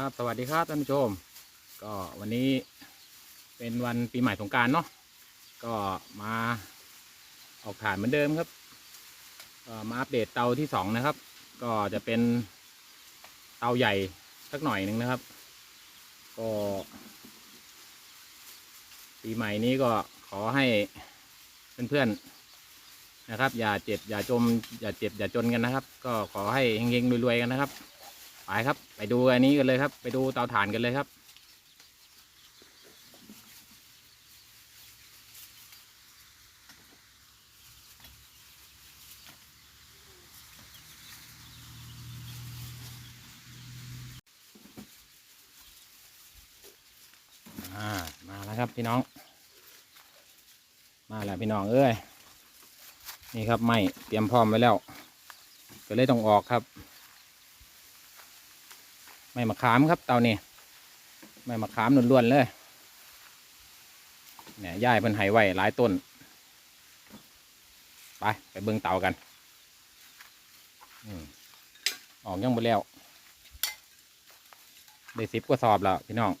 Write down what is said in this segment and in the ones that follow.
ครับสวัสดีครับท่านผู้ชม ก็วันนี้เป็นวันปีใหม่สงการเนาะก็มาออกถ่ายเหมือนเดิมครับก็มาอัปเดตเตาที่สองนะครับ ก็จะเป็นเตาใหญ่สักหน่อยหนึ่งนะครับ ก็ ปีใหม่นี้ก็ขอให้เพื่อนๆนะครับ อย่าเจ็บอย่าจม อย่าเจ็บอย่าจนกันนะครับ ก็ขอให้เฮงๆรวยๆกันนะครับ ไปครับ ไปดูอันนี้กันเลยครับ ไปดูเตาถ่านกันเลยครับ มาแล้วครับพี่น้อง มาแล้วพี่น้องเอ้ย นี่ครับไม่เตรียมพร้อมไว้แล้ว ก็เลยต้องออกครับ ไม่มะขามครับเตานี่ไม่มะขามล้วนๆเลยเนี่ยย่ายเพิ่นไห้ไว้หลายต้น ไปไปเบิ่งเตากันอมออกยังหมดแล้ว ได้สิบกว่าสอบแล้วพี่น้อง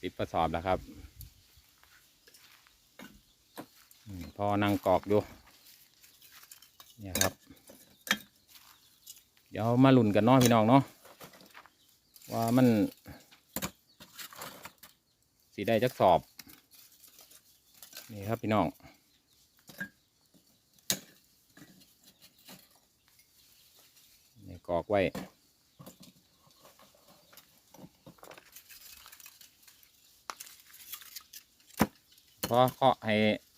สิบกว่าสอบแล้วครับอพอนั่งกรอกดูเนี่ยครับ ดี๋ยวมาลุ่นกันเนาะพี่น้องเนาะว่ามันสีได้จักสอบ นี่ครับพี่น้องนี่กอกไว้พอเคาะให้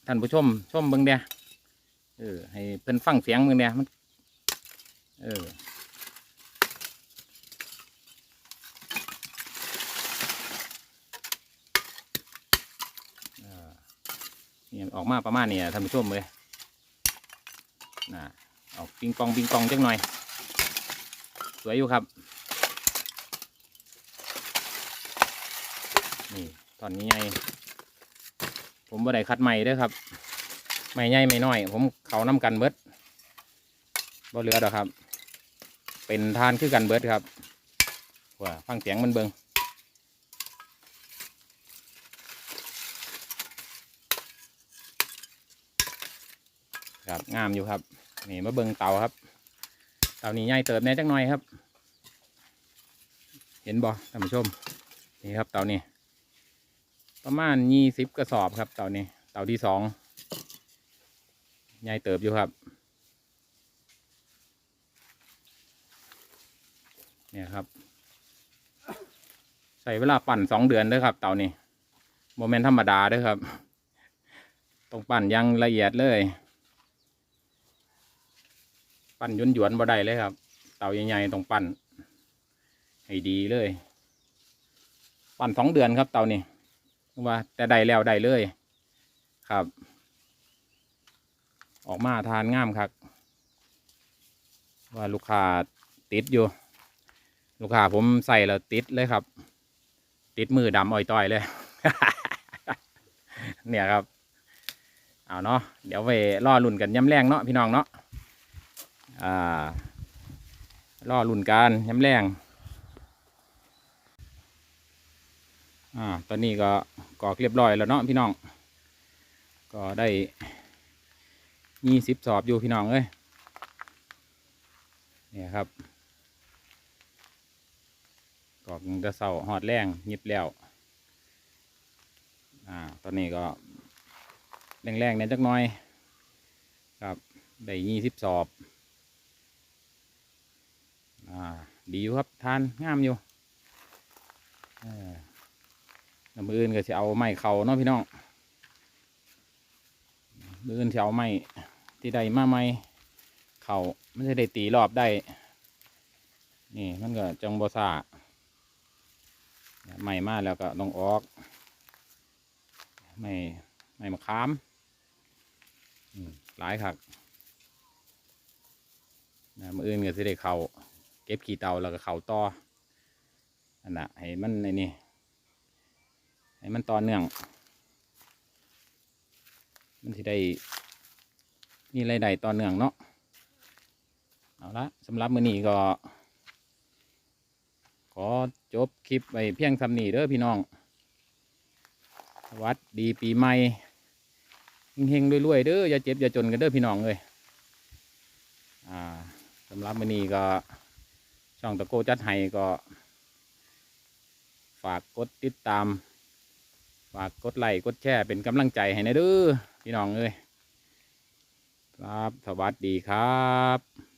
ท่านผู้ชม ชมเบิ่งเดียเออ ให้เพิ่นฟังเสียงเบิ่งเดียมัน เออ เนี่ยออกมาประมาณนี้ท่านผู้ชมเลยน่ะออกปิงปองปิงปองจังหน่อย สวยอยู่ครับ นี่ตอนนี้ไงผมบ่ได้คัดใหม่ด้วยครับไม่ใหญ่ไม่น้อย ผมเขาน้ำกันเบิดบ่เหลือดอกครับ เป็นทานคือกันเบิดครับว่าฟังเสียงมันเบิง ครับงามอยู่ครับ นี่มาเบิงเตาครับ เตานี้ใหญ่เติบแน่จังหน่อยครับ เห็นบ่ท่านผู้ชม นี่ครับเตานี้ ประมาณยี่สิบกระสอบครับ เตานี้ เตาที่สองใหญ่เติบอยู่ครับ เนี่ยครับใส่เวลาปั่นสองเดือนเด้วยครับ เตานี้โมเมนต์ธรรมดาเด้วยครับ ต้องปั่นยังละเอียดเลย ปั้นยวนหยวนๆบ่ได้เลยครับ เต่าใหญ่ๆต้องปั้นให้ดีเลย ปั้นสองเดือนครับเต่านี่ว่าแต่ได้แล้วได้เลยครับ ออกมาทานง่ามครับ ว่าลูกค้าติดอยู่ ลูกค้าผมใส่แล้วติดเลยครับ ติดมือดำอ่อยต่อยเลย เนี่ยครับ เอาเนาะเดี๋ยวไปล่อลุ่นกันย้ำแรงเนาะพี่น้องเนาะ อ่าล่อลุ่นการย้ำแรงอ่าตอนนี้ก็กอกเรียบร้อยแล้วเนาะพี่น้อง ก็ได้ยี่สิบสอบอยู่พี่น้องเอ้ยเนี่ยครับกอกตั้งแต่เสาหอดแรงยิบแล้วอ่าตอนนี้ก็แรงๆเนี่ยจักน่อย ครับได้ยี่สิบสอบ อ่าดีอยู่ครับทานงามอยู่เออแล้วมืออื่นก็จะเอาไม้เข่าเนาะพี่น้องมืออื่นจะเอาไม้ที่ใดมาไม้เข่าไม่ใช่ได้ตีรอบได้ นี่มันก็จังบซาไม้มาแล้วก็ต้องออกไม้ไม้มะขามหลายครับนะมืออื่นก็จะได้เข่า ก็บขี้เตาแล้วก็เข่าต่ออันน่ะให้มันในนี่ให้มันต่อเนื่อง มันสิได้มีรายได้ต่อเนื่องเนาะเอาละสำหรับมื้อนี้ก็ ขอจบคลิปไปเพียงสำนีเด้อพี่น้อง วัสดีปีใหม่เฮงๆรวยๆเด้ออย่าเจ็บอย่าจนกันเด้อพี่น้องเลยอ่าสำหรับมื้อนี้ก็ ช่องตะโกจัดไห้ก็ ฝากกดติดตาม ฝากกดไลค์กดแชร์เป็นกำลังใจให้นะเด้อพี่น้องเอ้ยครับสวัสดีครับ